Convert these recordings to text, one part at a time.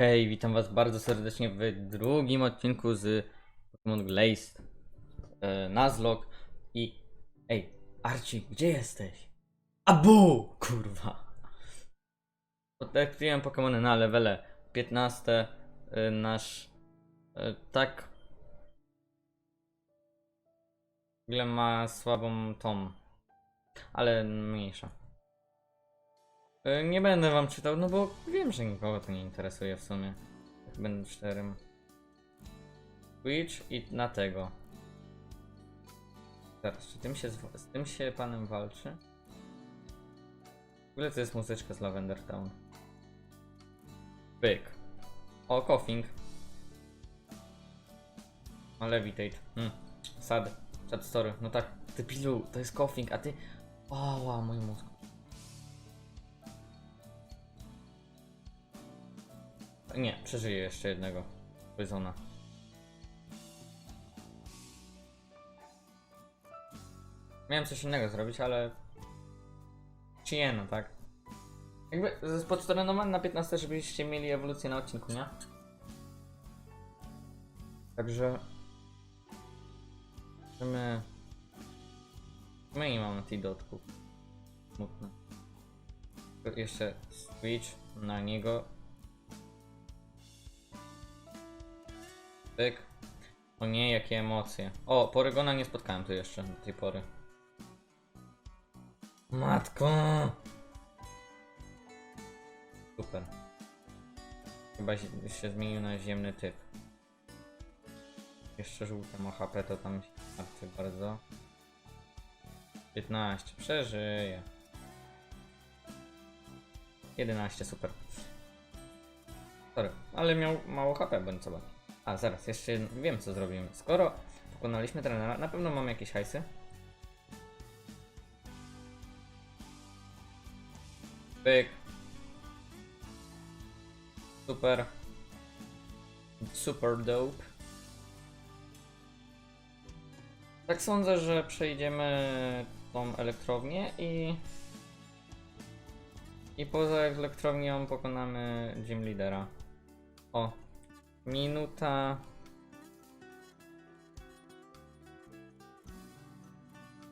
Hej, witam was bardzo serdecznie w drugim odcinku z Pokémon Glazed e, Nuzlocke i... Ej, Archie, gdzie jesteś? Abu! Kurwa. Odkryłem Pokémony na levele 15. E, nasz... E, tak... W ogóle ma słabą tą... Ale mniejsza. E, Nie będę wam czytał, no bo wiem, że nikogo to nie interesuje w sumie. Będę szczerym. Twitch i na tego. Zaraz, czy tym się, z, tym się panem walczy? W ogóle to jest muzyczka z Lavender Town. Pyk. O, coughing. Ma levitate. Hmm. Sad. Sad story. No tak, ty pilu, to jest coughing, a ty... Oła, mój mózg. Nie, przeżyję jeszcze jednego. Poisona. Miałem coś innego zrobić, ale... Chieno, tak? Jakby z podstoronoman na 15, żebyście mieli ewolucję na odcinku, nie? Także... My... My nie mamy antidotków. Smutne. Jeszcze switch na niego Tyk. O nie, jakie emocje. O, Porygona nie spotkałem tu jeszcze do tej pory. Matko! Super. Chyba się, zmienił na ziemny typ. Jeszcze żółte ma HP, to tam się bardzo. 15, przeżyje. 11, super. Sorry, ale miał mało HP, bądź co. A, zaraz, jeszcze wiem co zrobimy. Skoro pokonaliśmy trenera, na pewno mamy jakieś hajsy. Pyk. Super. Super dope. Tak sądzę, że przejdziemy tą elektrownię i... I poza elektrownią pokonamy gym lidera. O, Minuta.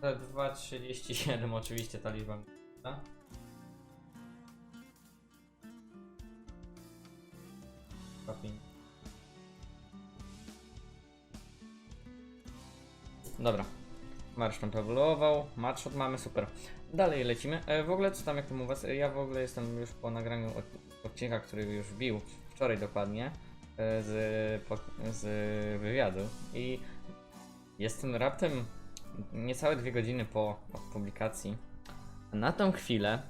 Te 2.37 oczywiście ta liczba. minuta. Dobra. Marszcząt ewoluował, matchshot mamy, super. Dalej lecimy. E, w ogóle co tam jak tam u was? E, Ja w ogóle jestem już po nagraniu od- odcinka, który już wbił wczoraj dokładnie z, z wywiadu i jestem raptem niecałe dwie godziny po, publikacji. Na tą chwilę,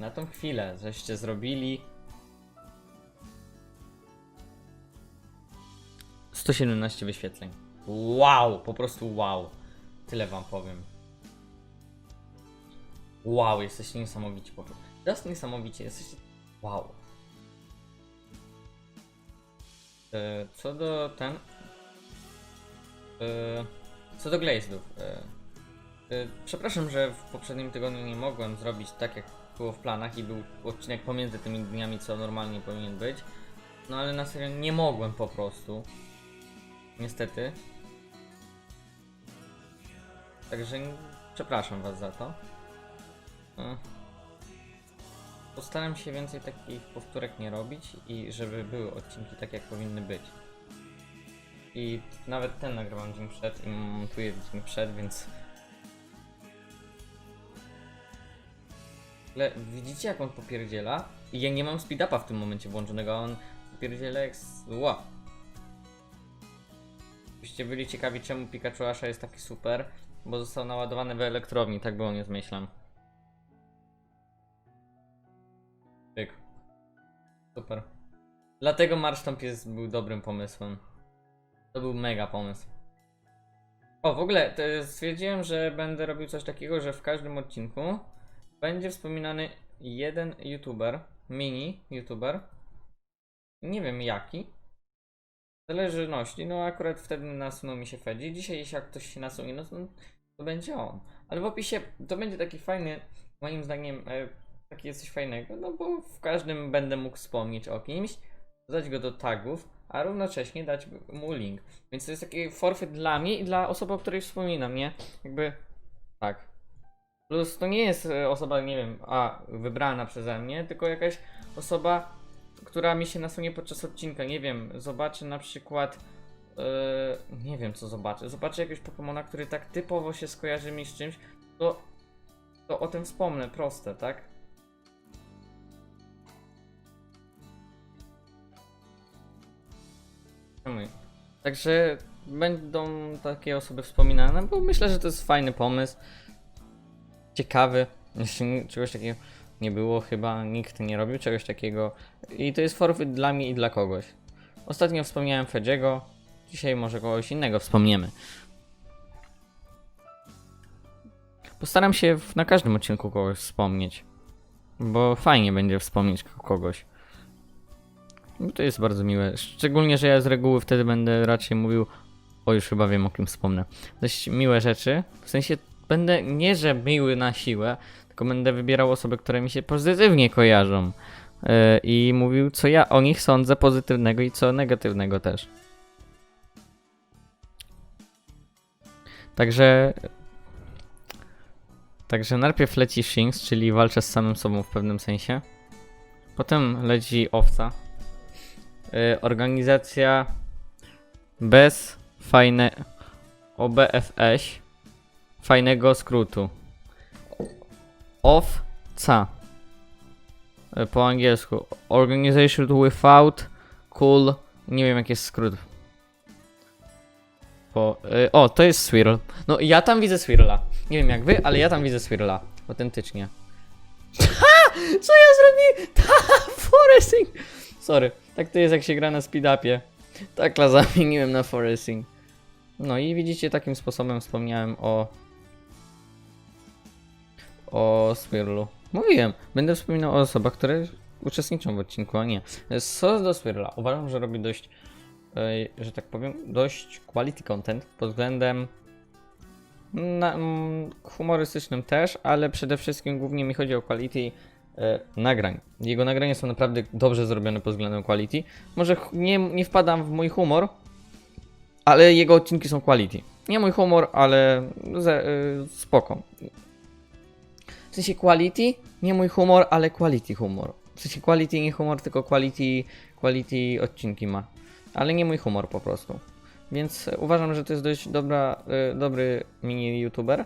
na tą chwilę, żeście zrobili 117 wyświetleń. Wow, po prostu wow. Tyle wam powiem. Wow, jesteście niesamowici po prostu. Niesamowicie, jesteście... Wow. Co do ten. e, Co do Glazedów. e, e, Przepraszam, że w poprzednim tygodniu nie mogłem zrobić tak jak było w planach i był odcinek pomiędzy tymi dniami, co normalnie powinien być. No ale na serio nie mogłem po prostu. Niestety. Także przepraszam was za to. Postaram się więcej takich powtórek nie robić i żeby były odcinki tak jak powinny być. I nawet ten nagrywam dzień przed i montuję dzień przed, więc... Ale widzicie jak on popierdziela? I ja nie mam speed-upa w tym momencie włączonego, a on popierdziela jak... s- Ła! Byście byli ciekawi czemu Pikachu Asha jest taki super, bo został naładowany w elektrowni, tak było nie zmyślam. Super. Dlatego Marsztomp jest, był dobrym pomysłem. To był mega pomysł. O, w ogóle to stwierdziłem, że będę robił coś takiego, że w każdym odcinku będzie wspominany jeden youtuber, mini youtuber. Nie wiem jaki. W zależności, no akurat wtedy nasunął mi się Fedzi. Dzisiaj jeśli jak ktoś się nasunie, no to, to będzie on. Ale w opisie to będzie taki fajny, moim zdaniem, e, takie coś fajnego, no bo w każdym będę mógł wspomnieć o kimś dodać go do tagów, a równocześnie dać mu link. Więc to jest taki forfeit dla mnie i dla osoby, o której wspominam, nie? Jakby tak. Plus to nie jest e, osoba, nie wiem, a wybrana przeze mnie, tylko jakaś osoba, która mi się nasunie podczas odcinka. Nie wiem, zobaczy na przykład. e, nie wiem co zobaczę. Zobaczę jakiegoś Pokemona, który tak typowo się skojarzy mi z czymś, to, to o tym wspomnę, proste, tak? Także będą takie osoby wspominane, bo myślę, że to jest fajny pomysł. Ciekawy. Czegoś takiego nie było, chyba nikt nie robił czegoś takiego. I to jest forfeit dla mnie i dla kogoś. Ostatnio wspomniałem Fedziego, dzisiaj może kogoś innego wspomniemy. Postaram się na każdym odcinku kogoś wspomnieć, bo fajnie będzie wspomnieć kogoś. To jest bardzo miłe. Szczególnie, że ja z reguły wtedy będę raczej mówił. O, już chyba wiem o kim wspomnę. Dość miłe rzeczy. W sensie będę nie, że miły na siłę, tylko będę wybierał osoby, które mi się pozytywnie kojarzą. Yy, I mówił, co ja o nich sądzę pozytywnego i co negatywnego też. Także. Także najpierw leci Shinx, czyli walczę z samym sobą w pewnym sensie. Potem leci owca, y, organizacja bez fajne OBFS fajnego skrótu. OFCA Y, po angielsku. Organization without cool. Nie wiem jaki jest skrót. Po, y, o, to jest Swirl. No ja tam widzę Swirla. Nie wiem jak wy, ale ja tam widzę Swirla. Autentycznie. Ha! Co ja zrobiłem? Ta, Foresting! Sorry, tak to jest jak się gra na speedupie. Tak zamieniłem na Foresting. No i widzicie, takim sposobem wspomniałem o... O Swirlu. Mówiłem, będę wspominał o osobach, które uczestniczą w odcinku, a nie. Co do Swirla, uważam, że robi dość, że tak powiem, dość quality content pod względem na, mm, humorystycznym też, ale przede wszystkim głównie mi chodzi o quality nagrań. Jego nagrania są naprawdę dobrze zrobione pod względem quality. Może nie, nie wpadam w mój humor, ale jego odcinki są quality. Nie mój humor, ale ze, y, spoko. W sensie quality, nie mój humor, ale quality humor. W sensie quality nie humor, tylko quality, quality odcinki ma. Ale nie mój humor po prostu. Więc e, uważam, że to jest dość dobra, y, dobry mini youtuber.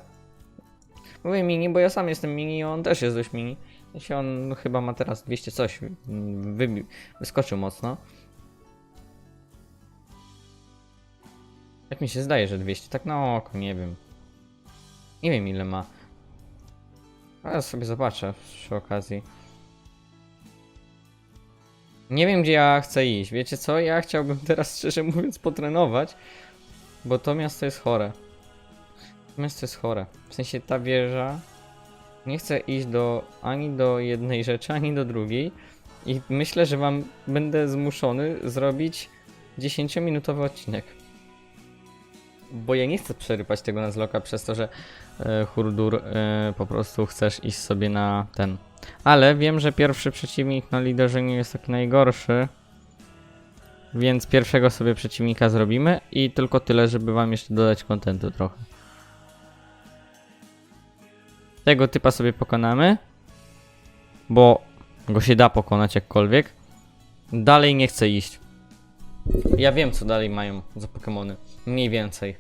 Mówię mini, bo ja sam jestem mini i on też jest dość mini. Jeśli on chyba ma teraz 200 coś, wybił, wyskoczył mocno. Jak mi się zdaje, że 200, tak na oko, nie wiem. Nie wiem ile ma. Ale sobie zobaczę przy okazji. Nie wiem gdzie ja chcę iść. Wiecie co? Ja chciałbym teraz szczerze mówiąc potrenować, bo to miasto jest chore. To miasto jest chore. W sensie ta wieża. Nie chcę iść do ani do jednej rzeczy, ani do drugiej. I myślę, że wam będę zmuszony zrobić 10-minutowy odcinek. Bo ja nie chcę przerypać tego Nuzlocka przez to, że e, Hurdur e, po prostu chcesz iść sobie na ten. Ale wiem, że pierwszy przeciwnik na liderze nie jest taki najgorszy. Więc pierwszego sobie przeciwnika zrobimy i tylko tyle, żeby wam jeszcze dodać kontentu trochę. Tego typa sobie pokonamy. Bo go się da pokonać jakkolwiek. Dalej nie chcę iść. Ja wiem co dalej mają za Pokémony. Mniej więcej.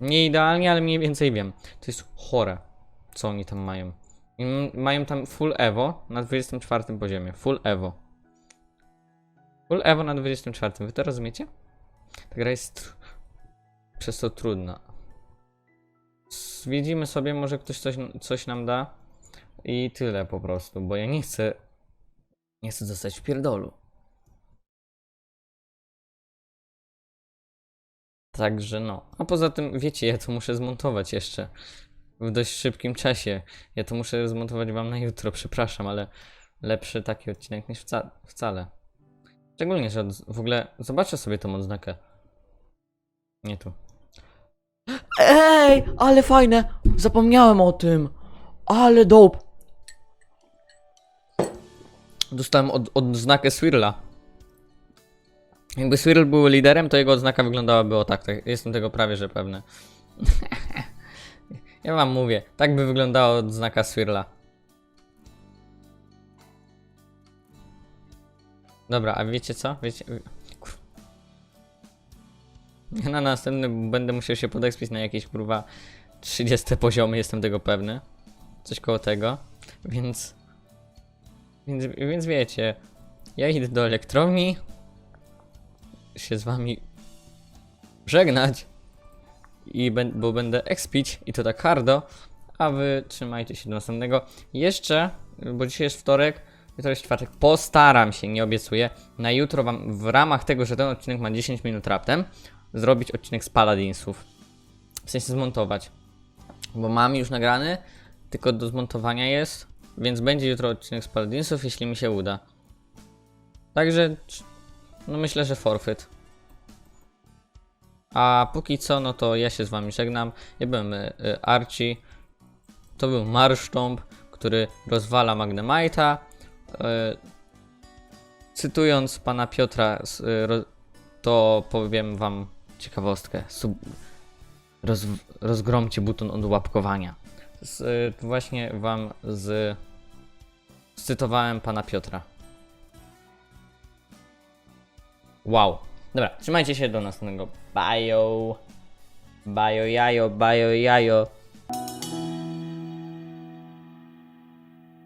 Nie idealnie, ale mniej więcej wiem. To jest chore, co oni tam mają. Mają tam full Evo na 24 poziomie. Full Evo. Full Evo na 24. Wy to rozumiecie? Ta gra jest przez to trudna. Zwiedzimy sobie, może ktoś coś, coś nam da. I tyle po prostu, bo ja nie chcę. Nie chcę zostać w pierdolu. Także no. A poza tym, wiecie, ja to muszę zmontować jeszcze w dość szybkim czasie. Ja to muszę zmontować wam na jutro, przepraszam, ale lepszy taki odcinek niż wca wcale. Szczególnie, że w ogóle zobaczę sobie tą odznakę. Nie tu. Ej, ale fajne! Zapomniałem o tym! Ale dope! dostałem od, odznakę Swirla. Jakby Swirl był liderem, to jego odznaka wyglądałaby o tak, tak. Jestem tego prawie, że pewny. ja wam mówię, tak by wyglądała odznaka Swirla. Dobra, a wiecie co? Wiecie... Na następny będę musiał się podekspić na jakieś kurwa 30 poziomy, jestem tego pewny. Coś koło tego. Więc. Więc, więc wiecie. Ja idę do elektrowni. Się z wami żegnać. I bo będę expić i to tak hardo. A wy trzymajcie się do następnego. Jeszcze, bo dzisiaj jest wtorek, jutro jest czwartek. Postaram się, nie obiecuję. Na jutro wam w ramach tego, że ten odcinek ma 10 minut raptem, zrobić odcinek z Paladinsów. W sensie zmontować. Bo mam już nagrany, tylko do zmontowania jest, więc będzie jutro odcinek z Paladinsów, jeśli mi się uda. Także, no myślę, że forfeit. A póki co, no to ja się z wami żegnam. Ja byłem y, Archie. To był Marsztomp, który rozwala Magnemite'a. Y, cytując pana Piotra, y, to powiem wam ciekawostkę. Sub, roz, rozgromcie buton od łapkowania. Z, y, właśnie wam z, cytowałem pana Piotra. Wow. Dobra, trzymajcie się do następnego. Bajo. Bajo jajo, bajo jajo.